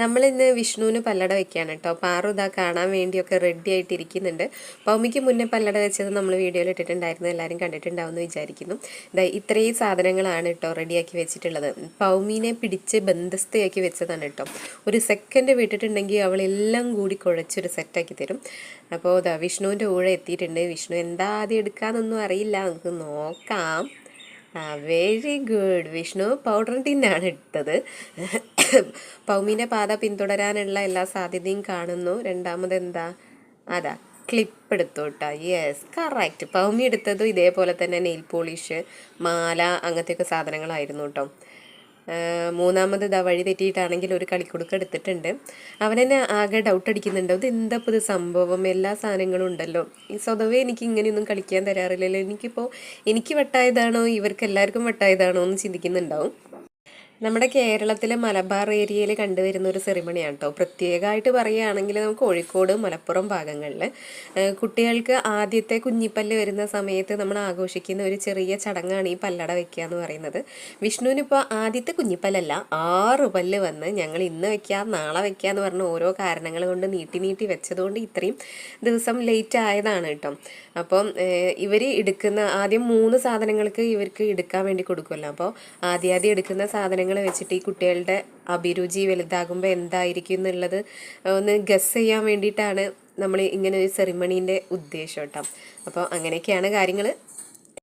നമ്മളിന്ന് വിഷ്ണുവിന് പല്ലട വെക്കുകയാണ് കേട്ടോ. പാറു ഇതാ കാണാൻ വേണ്ടിയൊക്കെ റെഡി ആയിട്ട് ഇരിക്കുന്നുണ്ട് പൗമിക്ക് മുന്നേ പല്ലട വെച്ചത് നമ്മൾ വീഡിയോയിൽ ഇട്ടിട്ടുണ്ടായിരുന്നു. എല്ലാവരും കണ്ടിട്ടുണ്ടാവുമെന്ന് വിചാരിക്കുന്നു. ഇതാ ഇത്രയും സാധനങ്ങളാണ് കേട്ടോ റെഡിയാക്കി വെച്ചിട്ടുള്ളത്. പൗമീനെ പിടിച്ച് ബന്ധസ്ഥയാക്കി വെച്ചതാണ് കേട്ടോ. ഒരു സെക്കൻഡ് വിട്ടിട്ടുണ്ടെങ്കിൽ അവളെല്ലാം കൂടി കുഴച്ചൊരു സെറ്റാക്കി തരും. അപ്പോൾ ഇതാ വിഷ്ണുവിന്റെ ഊഴ എത്തിയിട്ടുണ്ട്. വിഷ്ണു എന്താ ആദ്യം എടുക്കാമെന്നൊന്നും അറിയില്ല. നമുക്ക് നോക്കാം. വെരി ഗുഡ് വിഷ്ണു പൗഡർ ടിന്നാണ് ഇട്ടത്. പൗമിന്റെ പാത പിന്തുടരാനുള്ള എല്ലാ സാധ്യതയും കാണുന്നു. രണ്ടാമത് എന്താ അതാ ക്ലിപ്പ് എടുത്തു കേട്ടോ യെസ് കറക്റ്റ് പൗമി എടുത്തതും ഇതേപോലെ തന്നെ നെയിൽ പോളിഷ് മാല അങ്ങനത്തെയൊക്കെ സാധനങ്ങളായിരുന്നു കേട്ടോ. മൂന്നാമത് ഇതാ വഴി തെറ്റിയിട്ടാണെങ്കിൽ ഒരു കളിക്കുടുക്ക എടുത്തിട്ടുണ്ട്. അവനെന്നെ ആകെ ഡൗട്ട് അടിക്കുന്നുണ്ട്. ഇത് എന്താ ഇപ്പോൾ ഇത് സംഭവം? എല്ലാ സാധനങ്ങളും ഉണ്ടല്ലോ. സ്വതവേ എനിക്ക് ഇങ്ങനെയൊന്നും കളിക്കാൻ തരാറില്ലല്ലോ. എനിക്കിപ്പോൾ എനിക്ക് വെട്ടായതാണോ? ഇവർക്ക് എല്ലാവർക്കും വെട്ടായതാണോ? എന്ന് ചിന്തിക്കുന്നുണ്ടാവും. നമ്മുടെ കേരളത്തിലെ മലബാർ ഏരിയയിൽ കണ്ടുവരുന്ന ഒരു സെറിമണിയാണ് കേട്ടോ. പ്രത്യേകമായിട്ട് പറയുകയാണെങ്കിൽ നമുക്ക് കോഴിക്കോട് മലപ്പുറം ഭാഗങ്ങളിൽ കുട്ടികൾക്ക് ആദ്യത്തെ കുഞ്ഞിപ്പല്ല് വരുന്ന സമയത്ത് നമ്മൾ ആഘോഷിക്കുന്ന ഒരു ചെറിയ ചടങ്ങാണ് ഈ പല്ലട വെക്കുക എന്ന് പറയുന്നത്. വിഷ്ണുവിനിപ്പോൾ ആദ്യത്തെ കുഞ്ഞിപ്പല്ലല്ല ആറ് പല്ല് വന്ന് ഞങ്ങൾ ഇന്ന് വെക്കാം നാളെ വെക്കുക എന്ന് പറഞ്ഞ ഓരോ കാരണങ്ങൾ കൊണ്ട് നീട്ടി നീട്ടി വെച്ചതുകൊണ്ട് ഇത്രയും ദിവസം ലേറ്റ് ആയതാണ് കേട്ടോ. അപ്പം ഇവർ എടുക്കുന്ന ആദ്യം മൂന്ന് സാധനങ്ങൾക്ക് ഇവർക്ക് എടുക്കാൻ വേണ്ടി കൊടുക്കുമല്ലോ. അപ്പോൾ ആദ്യം ആദ്യം എടുക്കുന്ന സാധനങ്ങൾ വെച്ചിട്ട് ഈ കുട്ടികളുടെ അഭിരുചി വലുതാകുമ്പോൾ എന്തായിരിക്കും എന്നുള്ളത് ഒന്ന് ഗസ് ചെയ്യാൻ വേണ്ടിയിട്ടാണ് നമ്മൾ ഇങ്ങനെ ഒരു സെറിമണീന്റെ ഉദ്ദേശം കേട്ടോ. അപ്പോൾ അങ്ങനെയൊക്കെയാണ് കാര്യങ്ങൾ.